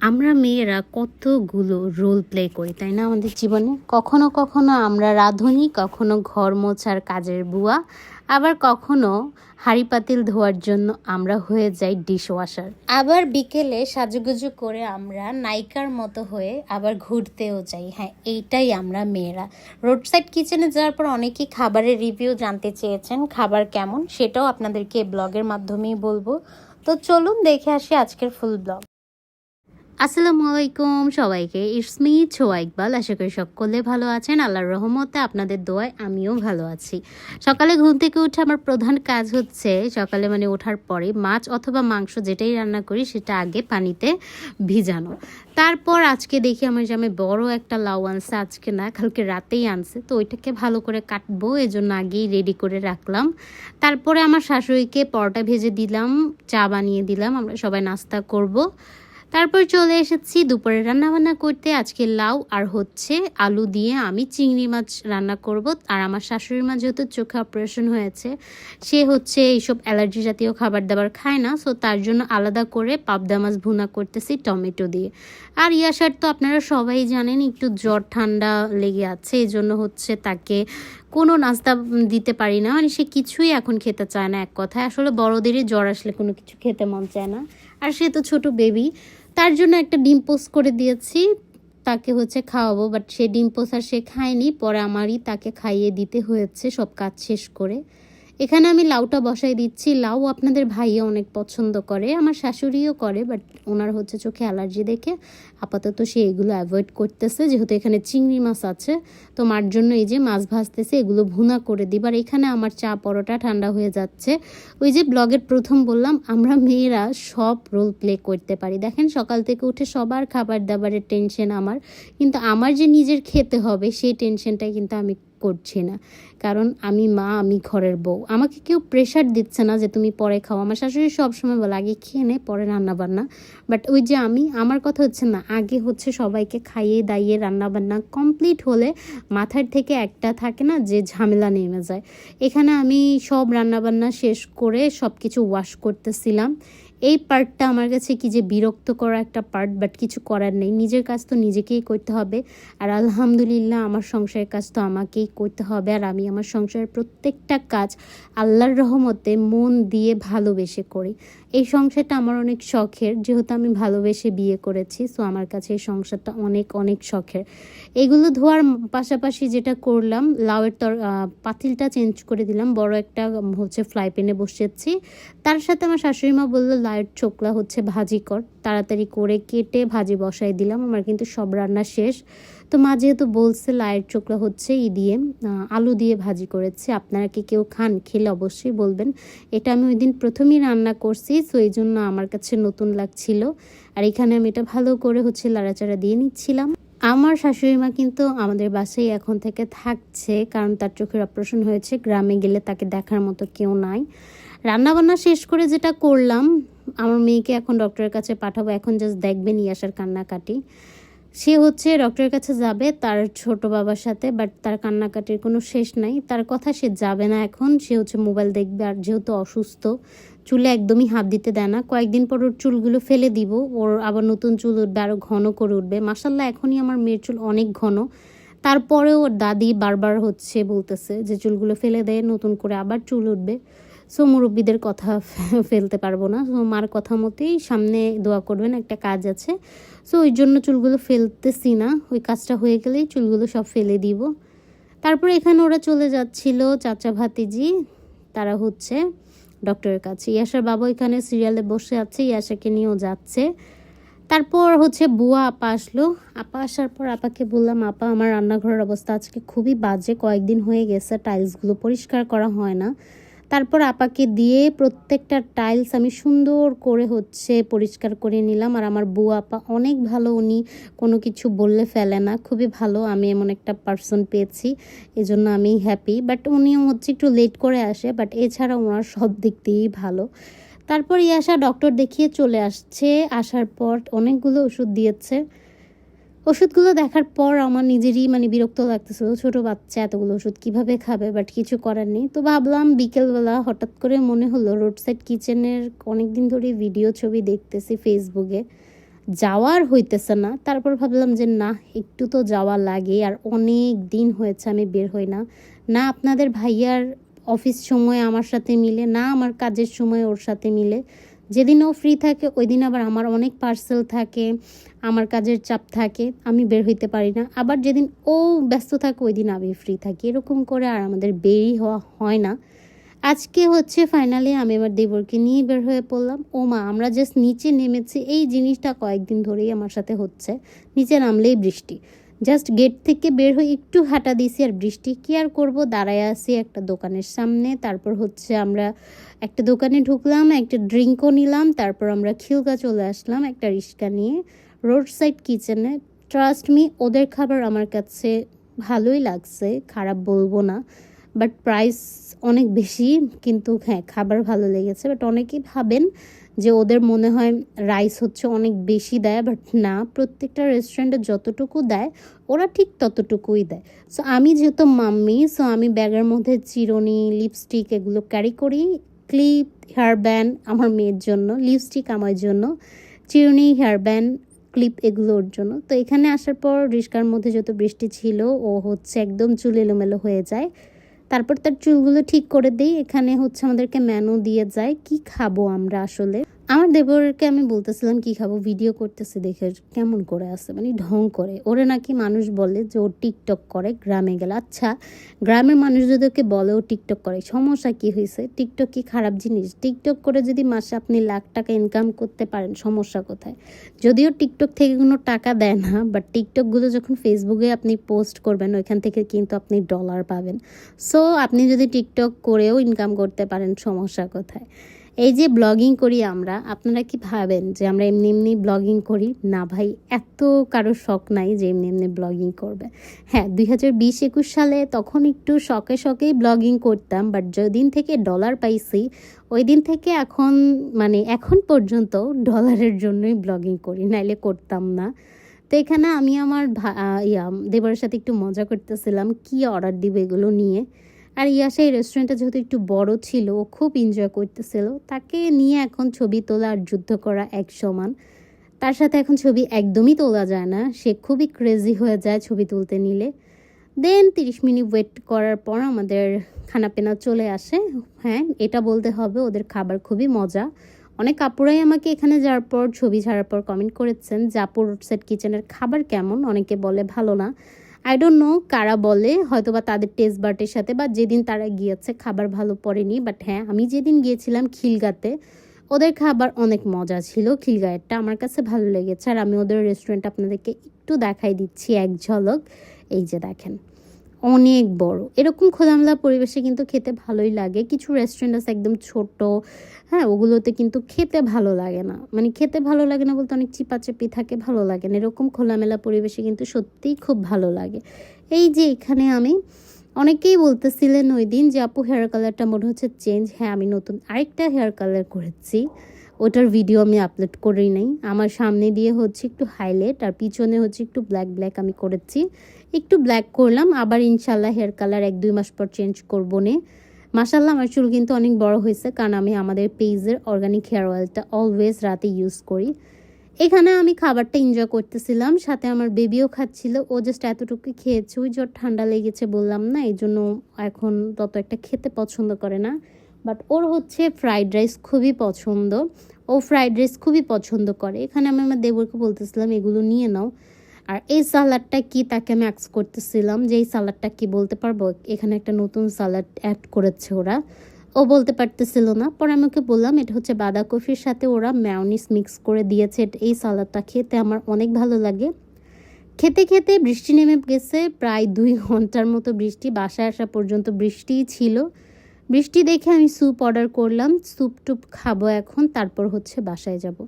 আমরা মেয়েরা কতগুলো রোল প্লে করি, তাই না আমাদের জীবনে? কখনো কখনো আমরা রাঁধুনি, কখনো ঘর মোছার কাজের বুয়া, আবার কখনো হাঁড়ি পাতিল ধোয়ার জন্য আমরা হয়ে যাই ডিশ ওয়াশার আবার বিকেলে সাজুগুজু করে আমরা নায়িকার মতো হয়ে আবার ঘুরতেও যাই। হ্যাঁ এইটাই আমরা মেয়েরা। রোড সাইড কিচেনে যাওয়ার পর অনেকেই খাবারের রিভিউ জানতে চেয়েছেন, খাবার কেমন সেটাও আপনাদেরকে ব্লগের মাধ্যমেই বলব। তো চলুন দেখে আসি আজকের ফুল ব্লগ আসসালামু আলাইকুম সবাইকে। ইটস মি ছোয়া ইকবাল আশা করি সকলে ভালো আছেন। আল্লাহর রহমতে আপনাদের দোয়ায় আমিও ভালো আছি। সকালে ঘুম থেকে উঠে আমার প্রধান কাজ হচ্ছে সকালে মানে ওঠার পরে মাছ অথবা মাংস যেটাই রান্না করি সেটা আগে পানিতে ভিজানো। তারপর আজকে দেখি আমার জামে বড় একটা লাউ আনছে, আজকে না, কালকে রাতেই আনছে। তো ওইটাকে ভালো করে কাটবো, এজন্য আগেই রেডি করে রাখলাম। তারপরে আমার শাশুড়িকে পরোটা ভেজে দিলাম, চা বানিয়ে দিলাম। আমরা সবাই নাস্তা করব। তারপর চলে এসেছি দুপুরে রান্না বান্না করতে। আজকে লাউ আর হচ্ছে আলু দিয়ে আমি চিংড়ি মাছ রান্না করব। আর আমার শাশুড়ির মা যেহেতু চোখে অপারেশন হয়েছে, সে হচ্ছে এইসব অ্যালার্জি জাতীয় খাবার দাবার খায় না। সো তার জন্য আলাদা করে পাবদা মাছ ভুনা করতেছি টমেটো দিয়ে। আর ইয়াসার তো আপনারা সবাই জানেন, একটু জ্বর ঠান্ডা লেগে আছে এই জন্য হচ্ছে তাকে কোনো নাস্তা দিতে পারি না। মানে সে কিছুই এখন খেতে চায় না, এক কথায়। আসলে বড়দেরই জ্বর আসলে কোনো কিছু খেতে মন চায় না। আর সে তো ছোট বেবি তার জন্য একটা ডিম পোস্ট করে দিয়েছি। তাকে হচ্ছে খাওয়াবো বাট সে ডিম পোস্ট আর সে খায়নি। পরে আমারই তাকে খাইয়ে দিতে হয়েছে, সব কাজ শেষ করে। এখানে আমি লাউটা বসাই দিচ্ছি। লাউ আপনাদের ভাইয়া অনেক পছন্দ করে, আমার শাশুড়িও করে বাট ওনার হচ্ছে চোখে অ্যালার্জি দেখে আপাতত সে এগুলো অ্যাভয়েড করতেছে। যেহেতু এখানে চিংড়ি মাছ আছে, তো মার জন্য এই যে মাছ ভাজতেছে, এগুলো ভুনা করে দিই আর এখানে আমার চা পরোটা ঠান্ডা হয়ে যাচ্ছে। ওই যে ব্লগের প্রথম বললাম, আমরা মেয়েরা সব রোল প্লে করতে পারি। দেখেন সকাল থেকে উঠে সবার খাবার দাবারের টেনশন আমার, কিন্তু আমার যে নিজের খেতে হবে সেই টেনশনটাই কিন্তু আমি করছি না। কারণ আমি মা, আমি ঘরের বউ। আমাকে কেউ প্রেশার দিচ্ছে না যে তুমি পরে খাও। আমার শাশুড়ি সবসময় বলে, আগে খেয়ে নে, পরে রান্নাবান্না। বাট ওই যে আমি, আমার কথা হচ্ছে না। আগে হচ্ছে সবাইকে খাইয়ে দাইয়ে রান্নাবান্না কমপ্লিট হলে মাথার থেকে একটা থাকে না যে ঝামেলা নেমে যায়। এখানে আমি সব রান্নাবান্না শেষ করে সব কিছু ওয়াশ করতেছিলাম। এই পার্টটা আমার কাছে কি যে বিরক্ত করা একটা পার্ট বাট কিছু করার নেই। নিজের কাজ তো নিজেকেই করতে হবে। আর আলহামদুলিল্লাহ, আমার সংসারের কাজ তো আমাকেই করতে হবে। আর আমি আমার সংসারের প্রত্যেকটা কাজ আল্লাহর রহমতে মন দিয়ে ভালোবেসে করি। এই সংসারটা আমার অনেক শখের, যেহেতু আমি ভালোবেসে বিয়ে করেছি সো আমার কাছে এই সংসারটা অনেক অনেক শখের। এগুলো ধোয়ার পাশাপাশি যেটা করলাম লাউয়ের তর পাতিলটা চেঞ্জ করে দিলাম। বড় একটা হচ্ছে ফ্রাই প্যানে বসেছি। তার সাথে আমার শাশুড়ি মা বলল লাউয়ের চোকলা হচ্ছে ভাজি কর। তাড়াতাড়ি করে কেটে ভাজি বসাই দিলাম। আমার কিন্তু সব রান্না শেষ। তো মা যেহেতু বলছে লায়ের চোকলা হচ্ছে ই দিয়ে আলু দিয়ে ভাজি করেছে, আপনারা কি কেউ খান? খেলে অবশ্যই বলবেন। এটা আমি ওই দিন প্রথমেই রান্না করছি সো এই জন্য আমার কাছে নতুন লাগছিল। আর এখানে আমি এটা ভালো করে হচ্ছে লাড়াচাড়া দিয়ে নিচ্ছিলাম। আমার শাশুড়ি মা কিন্তু আমাদের বাসায় এখন থেকে থাকছে, কারণ তার চোখের অপারেশন হয়েছে। গ্রামে গেলে তাকে দেখার মতো কেউ নাই। রান্নাবান্না শেষ করে যেটা করলাম, আমার মেয়েকে এখন ডক্টরের কাছে পাঠাবো। এখন জাস্ট দেখবেন ইয়াসার কান্নাকাটি। সে হচ্ছে ডক্টরের কাছে যাবে তার ছোট বাবার সাথে বাট তার কান্নাকাটির কোনো শেষ নাই। তার কথা সে যাবে না এখন, সে হচ্ছে মোবাইল দেখবে আর যেহেতু অসুস্থ, চুলে একদমই হাত দিতে দেয় না। কয়েকদিন পর ওর চুলগুলো ফেলে দিব, ওর আবার নতুন চুল উঠবে আরও ঘন করে উঠবে। মাসাল্লাহ এখনই আমার মেয়ের চুল অনেক ঘন। তারপরেও ওর দাদি বারবার হচ্ছে বলতেছে যে চুলগুলো ফেলে দেয় নতুন করে আবার চুল উঠবে। সো মুরব্বীদের কথা ফেলতে পারব না। সো মার কথা মতেই সামনে দোয়া করবেন, একটা কাজ আছে। সো ওই জন্য চুলগুলো ফেলতেছি না। ওই কাজটা হয়ে গেলেই চুলগুলো সব ফেলে দিব। তারপরে এখানে ওরা চলে যাচ্ছিল চাচা ভাতিজি, তারা হচ্ছে ডক্টরের কাছে। ইয়াসার বাবা এখানে সিরিয়ালে বসে আছে, ইয়াসাকে নিয়েও যাচ্ছে। তারপর হচ্ছে বুয়া আপা আসলো। আপা আসার পর আপাকে বললাম, আপা, আমার রান্নাঘরের অবস্থা আজকে খুবই বাজে। কয়েকদিন হয়ে গেছে টাইলসগুলো পরিষ্কার করা হয় না। তারপর আপাকে দিয়ে প্রত্যেকটা টাইলস আমি সুন্দর করে হচ্ছে পরিষ্কার করে নিলাম। আর আমার বউ আপা অনেক ভালো, উনি কোনো কিছু বললে ফেলে না। খুবই ভালো, আমি এমন একটা পার্সন পেয়েছি, এজন্য আমি হ্যাপি বাট উনিও হচ্ছে একটু লেট করে আসে বাট এছাড়া ওনার সব দিক দিয়েই ভালো। তারপর ইয়াসা ডক্টর দেখিয়ে চলে আসছে, আসার পর অনেকগুলো ওষুধ দিয়েছে। ওষুধগুলো দেখার পর আমার নিজেরই মানে বিরক্ত লাগতেছিল, ছোট বাচ্চা এতগুলো ওষুধ কীভাবে খাবে? বাট কিছু করার নেই। তো ভাবলাম বিকেলবেলা হঠাৎ করে মনে হলো রোড সাইড কিচেনের অনেক দিন ধরে ভিডিও ছবি দেখতেছি ফেসবুকে যাওয়ার হইতেছে না। তারপর ভাবলাম যে না একটু তো যাওয়া লাগে আর অনেক দিন হয়েছে আমি বের হই না। না, আপনাদের ভাইয়ার অফিস সময় আমার সাথে মিলে, না, আমার কাজের সময় ওর সাথে মিলে। যেদিন ও ফ্রি থাকে ওই দিন আবার আমার অনেক পার্সেল থাকে, আমার কাজের চাপ থাকে, আমি বের হইতে পারি না। আবার যেদিন ও ব্যস্ত থাকে ওই দিন আমি ফ্রি থাকি। এরকম করে আর আমাদের বেরই হওয়া হয় না। আজকে হচ্ছে ফাইনালি আমি আমার দেবরকে নিয়ে বের হয়ে পড়লাম। ও মা, আমরা জাস্ট নিচে নেমেছি। এই জিনিসটা কয়েকদিন ধরেই আমার সাথে হচ্ছে। নিচে নামলেই বৃষ্টি। জাস্ট গেট থেকে বের হয়ে একটু হাঁটা দিয়েছি আর বৃষ্টি কি আর করব? দাঁড়ায় আছি একটা দোকানের সামনে। তারপর হচ্ছে আমরা একটা দোকানে ঢুকলাম, একটা ড্রিঙ্কও নিলাম, তারপর আমরা খিলগা চলে আসলাম একটা রিক্সা নিয়ে রোড সাইড কিচেনে। ট্রাস্ট মি ওদের খাবার আমার কাছে ভালোই লাগছে, খারাপ বলব না বাট প্রাইস অনেক বেশি, কিন্তু হ্যাঁ খাবার ভালো লেগেছে বাট অনেকেই ভাবেন যে ওদের মনে হয় রাইস হচ্ছে অনেক বেশি দেয় বাট না, প্রত্যেকটা রেস্টুরেন্টে যতটুকু দেয়, ওরা ঠিক ততটুকুই দেয়। সো আমি যেহেতু মাম্মি সো আমি ব্যাগের মধ্যে চিরুনি লিপস্টিক এগুলো ক্যারি করি ক্লিপ হেয়ার ব্যান্ড আমার মেয়ের জন্য লিপস্টিক আমার জন্য, চিরুনি হেয়ার ব্যান্ড ক্লিপ এগুলোর জন্য। তো এখানে আসার পর রিস্কার মধ্যে যত বৃষ্টি ছিল, ও হচ্ছে একদম চুল এলোমেলো হয়ে যায়। তারপর তার চুলগুলো ঠিক করে দেই। এখানে হচ্ছে আমাদেরকে মেনু দিয়ে যায়, কি খাব আমরা আসলে? আমার দেবরকে আমি বলতেছিলাম, কি খাব? ভিডিও করতেছে দেখে কেমন করে আছে? মানে ঢং করে। ওরে নাকি মানুষ বলে যে ও টিকটক করে গ্রামে গেলে। আচ্ছা গ্রামের মানুষ যদি ওকে বলে ও টিকটক করে, সমস্যা কি হয়েছে টিকটক কি খারাপ জিনিস? টিকটক করে যদি মাসে আপনি লাখ টাকা ইনকাম করতে পারেন, সমস্যা কোথায়? যদিও টিকটক থেকে কোনো টাকা দেয় না বাট টিকটকগুলো যখন ফেসবুকে আপনি পোস্ট করবেন, ওইখান থেকে কিন্তু আপনি ডলার পাবেন। সো আপনি যদি টিকটক করেও ইনকাম করতে পারেন, সমস্যা কোথায়? এই যে ব্লগিং করি আমরা, আপনারা কি ভাবেন যে আমরা এমনি এমনি ব্লগিং করি? না ভাই, এত কারও শখ নাই যে এমনি এমনি ব্লগিং করবে। হ্যাঁ দুই হাজার বিশ একুশ সালে তখন একটু শখে শখেই ব্লগিং করতাম বাট যেদিন থেকে ডলার পাইছি ওই দিন থেকে এখন মানে এখন পর্যন্ত ডলারের জন্যই ব্লগিং করি, নাইলে করতাম না। তো এখানে আমি আমার ভা- ইয়া, দেবরের সাথে একটু মজা করতেছিলাম, কি অর্ডার দিবে এগুলো নিয়ে। আর ইয়াসা এই রেস্টুরেন্টটা যেহেতু একটু বড় ছিল, ও খুব এনজয় করতেছিল। তাকে নিয়ে এখন ছবি তোলা আর যুদ্ধ করা এক সমান। তার সাথে এখন ছবি একদমই তোলা যায় না। সে খুবই ক্রেজি হয়ে যায় ছবি তুলতে নিলে। দেন তিরিশ মিনিট ওয়েট করার পর আমাদের খানাপিনা চলে আসে। হ্যাঁ এটা বলতে হবে, ওদের খাবার খুবই মজা। অনেক কাপুরাই আমাকে এখানে যাওয়ার পর, ছবি ছাড়ার পর কমেন্ট করেছেন জাপুর সেট কিচেনের খাবার কেমন? অনেকে বলে, ভালো না। আই ডোন্ট নো কারা বলে হয়তো বা তাদের টেস্ট বার্টের সাথে বা যেদিন তারা গিয়েছে খাবার ভালো পড়েনি বাট হ্যাঁ আমি যেদিন গিয়েছিলাম খিলগাতে, ওদের খাবার অনেক মজা ছিল, খিলগায়েরটা আমার কাছে ভালো লেগেছে। আর আমি ওদের রেস্টুরেন্ট আপনাদেরকে একটু দেখাই দিচ্ছি, এক ঝলক। এই যে দেখেন। অনেক বড়। এরকম খোলামেলা পরিবেশে কিন্তু খেতে ভালোই লাগে। কিছু রেস্টুরেন্ট আছে একদম ছোট হ্যাঁ ওগুলোতে কিন্তু খেতে ভালো লাগে না। মানে খেতে ভালো লাগে না বলতে অনেক চিপাচাপি থাকে, ভালো লাগে না। এরকম খোলামেলা পরিবেশে কিন্তু সত্যিই খুব ভালো লাগে। এই যে এখানে আমি, অনেকেই বলতেছিলেন ওই দিন যে, আপু হেয়ার কালারটা মনে হচ্ছে চেঞ্জ হ্যাঁ আমি নতুন আরেকটা হেয়ার কালার করেছি। ওটার ভিডিও আমি আপলোড করেই নাই। আমার সামনে দিয়ে হচ্ছে একটু হাইলাইট আর পিছনে হচ্ছে একটু ব্ল্যাক ব্ল্যাক আমি করেছি। একটু ব্ল্যাক করলাম, আবার ইনশাল্লাহ হেয়ার কালার এক, দুই মাস পর চেঞ্জ করব নে। মাসাল্লাহ আমার চুল কিন্তু অনেক বড় হয়েছে, কারণ আমি আমাদের পেজের অর্গানিক হেয়ার অয়েলটা অলওয়েজ রাতে ইউজ করি। এখানে আমি খাবারটা এনজয় করতেছিলাম, সাথে আমার বেবিও খাচ্ছিল। ও জাস্ট এতটুকু খেয়েছে, ওই জ্বর ঠান্ডা লেগেছে বললাম না এই জন্য এখন তত একটা খেতে পছন্দ করে না। বাট ওর হচ্ছে ফ্রাইড রাইস খুবই পছন্দ। ও ফ্রাইড রাইস খুবই পছন্দ করে। এখানে আমি আমার দেবরকে বলতেছিলাম, এগুলো নিয়ে নাও। আর এই সালাডটা কি তাকে আমি অ্যাক্স করতেছিলাম যে এই সালাডটা কি বলতে পারব? এখানে একটা নতুন সালাড অ্যাড করেছে ওরা। ও বলতে পারতেছিল না। পরে আমি ওকে বললাম, এটা হচ্ছে বাঁধাকপির সাথে ওরা ম্যাওনিস মিক্স করে দিয়েছে। এই সালাডটা খেতে আমার অনেক ভালো লাগে। খেতে খেতে বৃষ্টি নেমে গেছে। প্রায় দুই ঘণ্টার মতো বৃষ্টি। বাসায় আসা পর্যন্ত বৃষ্টিই ছিল। বৃষ্টি দেখে আমি স্যুপ অর্ডার করলাম, স্যুপ টুপ খাব এখন, তারপর হচ্ছে বাসায় যাব।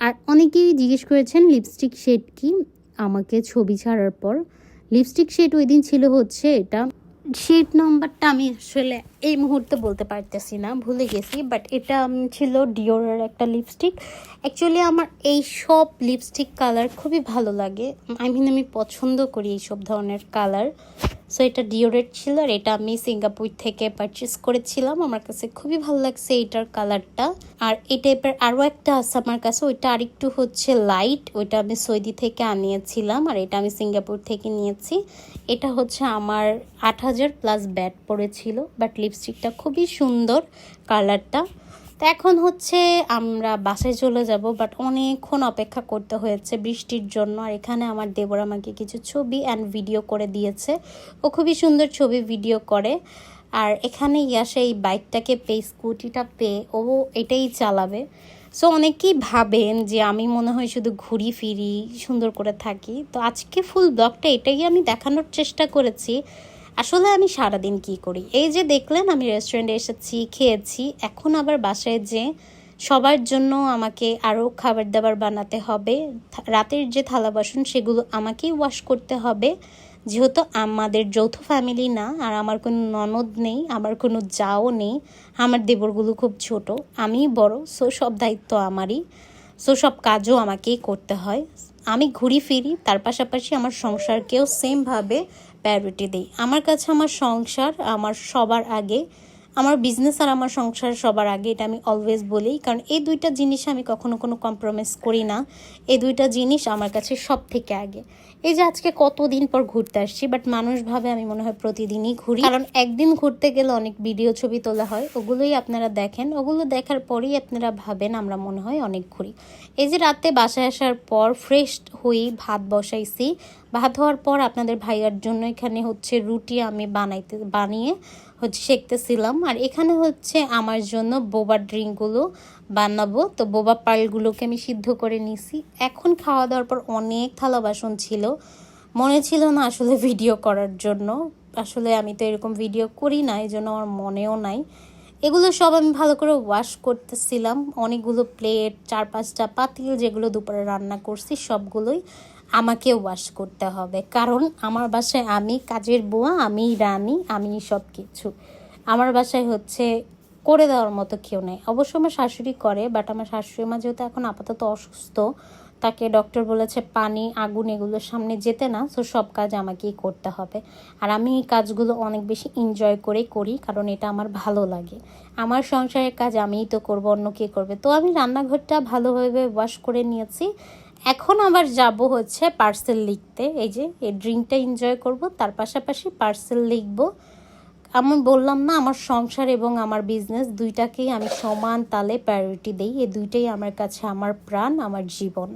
আর অনেকেই জিজ্ঞেস করেছেন, লিপস্টিক শেড কি? আমাকে ছবি ছাড়ার পর। লিপস্টিক শেড ওই দিন ছিল হচ্ছে এটা। শেড নাম্বারটা আমি আসলে এই মুহূর্তে বলতে পারতেছি না, ভুলে গেছি বাট এটা ছিল ডিওরের একটা লিপস্টিক। অ্যাকচুয়ালি আমার এই সব লিপস্টিক কালার খুবই ভালো লাগে। আই মিন আমি পছন্দ করি এই সব ধরনের কালার সো এটা ডিওরেট ছিল আর এটা আমি সিঙ্গাপুর থেকে পারচেস করেছিলাম। আমার কাছে খুবই ভালো লাগছে এইটার কালারটা আর এই টাইপের আরও একটা আছে আমার কাছে, ওইটা আরেকটু হচ্ছে লাইট ওইটা আমি সৌদি থেকে আনিয়েছিলাম আর এটা আমি সিঙ্গাপুর থেকে নিয়েছি। এটা হচ্ছে আমার আট হাজার প্লাস ব্যাট পড়েছিল বাট লিপস্টিকটা খুবই সুন্দর কালারটা তো এখন হচ্ছে আমরা বাসে চলে যাব বাট অনেকক্ষণ অপেক্ষা করতে হয়েছে বৃষ্টির জন্য। আর এখানে আমার দেবর আমাকে কিছু ছবি অ্যান্ড ভিডিও করে দিয়েছে। ও খুবই সুন্দর ছবি ভিডিও করে। আর এখানে ইয়াসে এই বাইকটাকে পেয়ে স্কুটিটা পেয়ে, ও এটাই চালাবে। সো অনেকেই ভাবেন যে আমি মনে হয় শুধু ঘুরি ফিরি, সুন্দর করে থাকি। তো আজকে ফুল ব্লগটা এটাই আমি দেখানোর চেষ্টা করেছি। আসলে আমি সারাদিন কি করি? এই যে দেখলেন, আমি রেস্টুরেন্টে এসেছি, খেয়েছি। এখন আবার বাসায় যে সবার জন্য আমাকে আরও খাবার দাবার বানাতে হবে রাতের যে থালা বাসন সেগুলো আমাকেই ওয়াশ করতে হবে। যেহেতু আমাদের যৌথ ফ্যামিলি না, আর আমার কোনো ননদ নেই, আমার কোনো যাও নেই, আমার দেবরগুলো খুব ছোট আমি বড় সো সব দায়িত্ব আমারই। সো সব কাজও আমাকেই করতে হয়। আমি ঘুরি ফিরি তার পাশাপাশি আমার সংসারকেও সেমভাবে প্রায়োরিটি দিই। আমার কাছে আমার সংসার, আমার সবার আগে, আমার বিজনেস আর আমার সংসার সবার আগে, এটা আমি অলওয়েজ বলি। কারণ এই দুইটা জিনিস আমি কখনো কোনো কম্প্রোমাইজ করি না। এই দুইটা জিনিস আমার কাছে সব থেকে আগে। এই যে আজকে কতদিন পর ঘুরতে আসছি বাট মানুষ ভাবে আমি মনে হয় প্রতিদিনই ঘুরি। কারণ একদিন ঘুরতে গেলে অনেক ভিডিও ছবি তোলা হয়, ওগুলোই আপনারা দেখেন। ওগুলো দেখার পরেই আপনারা ভাবেন আমরা মনে হয় অনেক ঘুরি। এই যে রাতে বাসায় আসার পর ফ্রেশ হয়ে ভাত বসাইছি ভাত হওয়ার পর আপনাদের ভাইয়ার জন্য এখানে হচ্ছে রুটি আমি বানাইতে, বানিয়ে হচ্ছে সেঁকতেছিলাম আর এখানে হচ্ছে আমার জন্য বোবা ড্রিঙ্কগুলো বানাবো। তো বোবা পালগুলোকে আমি সিদ্ধ করে নিছি। এখন খাওয়া দাওয়ার পর অনেক থালা বাসন ছিল। মনে ছিল না আসলে ভিডিও করার জন্য। আসলে আমি তো এরকম ভিডিও করি না এই জন্য আমার মনেও নাই। এগুলো সব আমি ভালো করে ওয়াশ করতেছিলাম। অনেকগুলো প্লেট, চার পাঁচটা পাতিল যেগুলো দুপুরে রান্না করছি, সবগুলোই। আমাকে ওয়াশ করতে হবে। কারণ আমার বাসায় আমি, কাজের বুয়া, আমি, রানি, আমি সব কিছু আমার বাসায় হচ্ছে করে দেওয়ার মতো কেউ নেই। অবশ্য আমার শাশুড়ি করে বাট আমার শাশুড়ি মা যেহেতু এখন আপাতত অসুস্থ, তাকে ডক্টর বলেছে পানি, আগুন এগুলোর সামনে যেতে না তো সব কাজ আমাকেই করতে হবে। আর আমি এই কাজগুলো অনেক বেশি এনজয় করেই করি, কারণ এটা আমার ভালো লাগে। আমার সংসারের কাজ আমিই তো করব, অন্য কে করবে? তো আমি রান্নাঘরটা ভালোভাবে ওয়াশ করে নিয়েছি। এখন আবার যাব হচ্ছে পার্সেল লিখতে। এই যে, এই ড্রিঙ্কটা এনজয় করব, তার পাশাপাশি পার্সেল লিখব। আমি বললাম না, আমার সংসার এবং আমার বিজনেস দুইটাকেই আমি সমান তালে প্রায়োরিটি দিই। এই দুইটাই আমার কাছে আমার প্রাণ, আমার জীবন।